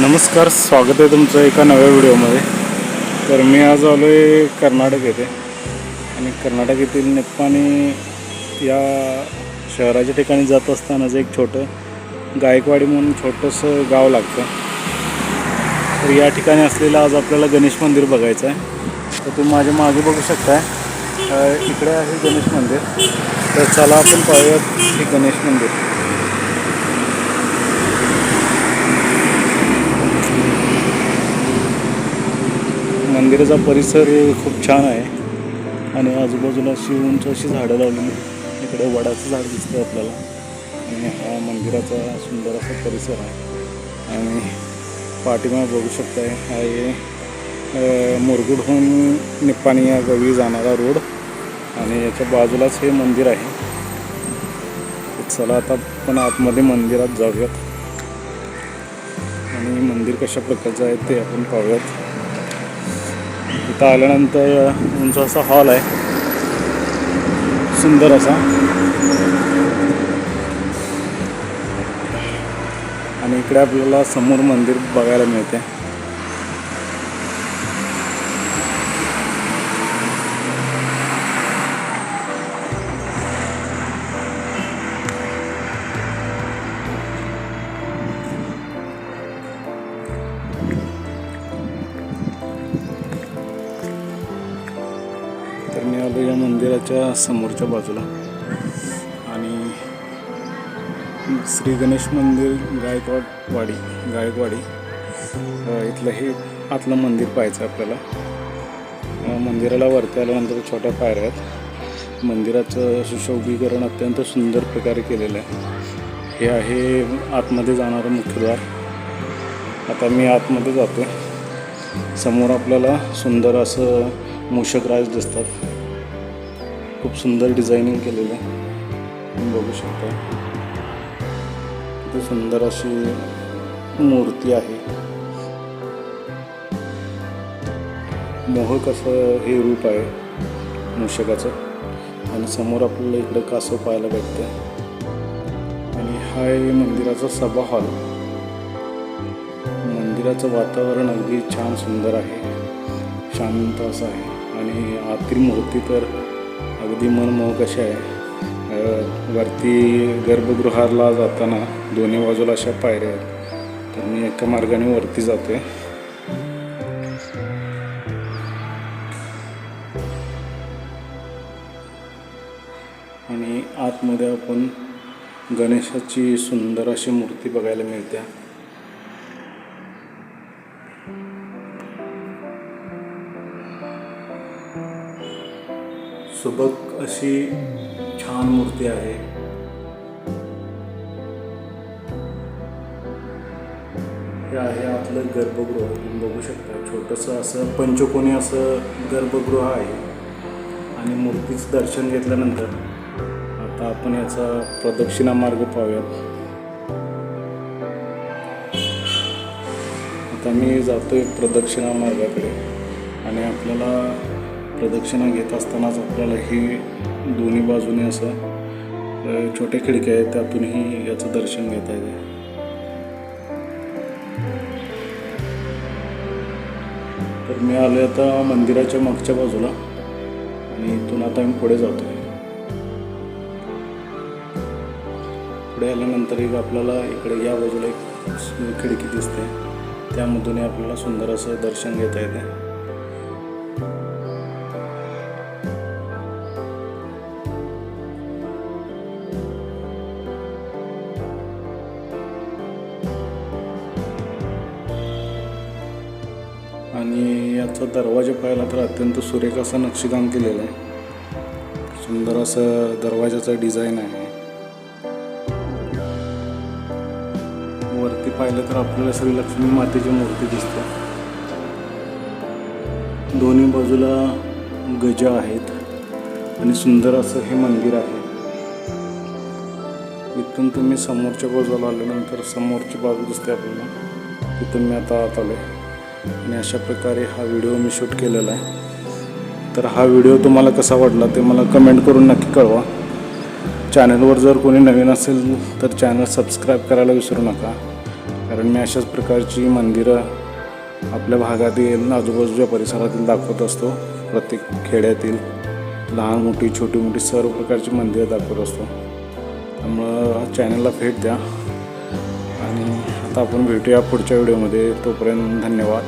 नमस्कार स्वागत आहे तुमचं एका नव्या व्हिडिओमध्ये. तर मी आज आलो आहे कर्नाटक येथे. आणि कर्नाटक येथील निप्पाणी या शहराच्या ठिकाणी जात असतानाच एक छोटं गायकवाडी म्हणून छोटंसं गाव लागतं. तर या ठिकाणी असलेलं आज आपल्याला गणेश मंदिर बघायचं आहे. तर तुम्ही माझ्या मागे बघू शकताय इकडे आहे गणेश मंदिर. तर चला आपण पाहूयात हे गणेश मंदिर. मंदिराचा परिसर खूप छान आहे. आणि आजूबाजूला अशी उंच अशी झाडं लावलेली इकडे वडाचं झाड दिसतं आपल्याला. आणि हा मंदिराचा सुंदर असा परिसर आहे. आणि पाठीमागे बघू शकताय हा हे मुरगुडहून निप्पाणी या गवी जाणारा रोड. आणि याच्या बाजूलाच हे मंदिर आहे. चला आता आपण आतमध्ये मंदिरात जाऊयात. आणि मंदिर कशा प्रकारचं आहे ते आपण पाहूयात. इथं आल्यानंतर उंच असा हॉल आहे. सुंदर असा. आणि इकडे आपल्याला समोर मंदिर बघायला मिळते. आलो या मंदिराच्या समोरच्या बाजूला. आणि श्री गणेश मंदिर गायकवाडवाडी गायकवाडी इथलं हे आतलं मंदिर पाहायचं आहे आपल्याला. मंदिराला वरती आल्यानंतर छोट्या पायऱ्या आहेत. मंदिराचं सुशोभीकरण अत्यंत सुंदर प्रकारे केलेलं आहे. हे आहे आतमध्ये जाणारं मुख्यद्वार आता मी आतमध्ये जातो समोर आपल्याला सुंदर असं मूषकराज दिसतात. खूप सुंदर डिझायनिंग केलेलं आहे. तुम्ही बघू शकता. किती सुंदर अशी मूर्ती आहे. मोहक असं हे रूप आहे मूषकाचं आणि समोर आपल्याला इकडं कासव पाहायला भेटतं आणि हा आहे मंदिराचा सभा हॉल. मंदिराचं वातावरण अगदी छान सुंदर आहे. शांत असं आहे. आणि आतील मूर्ती तर अगदी मनमोहक अशा आहे? वरती गर्भगृहाला जाताना दोन्ही बाजूला अशा पायऱ्या आहेत. तर मी एका मार्गाने वरती जातो आहे आणि आतमध्ये आपण गणेशाची सुंदर अशी मूर्ती बघायला मिळते. सुबक अशी छान मूर्ती आहे. हे आहे आपलं गर्भगृह. तुम्ही बघू शकता छोटंसं असं पंचकोनी असं गर्भगृह आहे. आणि मूर्तीचं दर्शन घेतल्यानंतर आता आपण याचा प्रदक्षिणा मार्ग पाहूयात. आता मी जातोय प्रदक्षिणा मार्गाकडे. आणि आपल्याला प्रदक्षिणा घेत असतानाच आपल्याला ही दोन्ही बाजूने असं छोटे छोट्या खिडक्या आहेत त्यातूनही याचं दर्शन घेता येते तर मी आलो आता मंदिराच्या मागच्या बाजूला आणि इथून आता मी पुढे जातो आहे पुढे आल्यानंतर एक आपल्याला इकडे या बाजूला एक खिडकी दिसते. त्यामधूनही आपल्याला सुंदर असं दर्शन घेता येते. आणि दरवाजा पाहिला तर अत्यंत सुरेख असं नक्षीकाम केलेलं आहे. सुंदर असं दरवाजाचं डिझाईन आहे. वरती पाहिलं तर आपल्याला श्री लक्ष्मी मातेची मूर्ती दिसते. दोन्ही बाजूला गज आहेत आणि सुंदर असं हे मंदिर आहे. इथून तुम्ही समोरच्या बाजूला आल्यानंतर समोरची बाजू दिसते आपल्याला. तिथून मी आता आत आलो आहे आणि अशा प्रकारे हा व्हिडिओ मी शूट केलेला आहे. तर हा व्हिडिओ तुम्हाला कसा वाटला ते मला कमेंट करून नक्की कळवा. चॅनलवर जर कोणी नवीन असेल तर चॅनल सबस्क्राईब करायला विसरू नका. कारण मी अशाच प्रकारची मंदिरं आपल्या भागातील आजूबाजूच्या परिसरातील दाखवत असतो. प्रत्येक खेड्यातील लहान मोठी छोटी मोठी सर्व प्रकारची मंदिरं दाखवत असतो. त्यामुळं चॅनलला भेट द्या. आणि आता आपण भेटूया पुढच्या व्हिडिओमध्ये. तोपर्यंत धन्यवाद.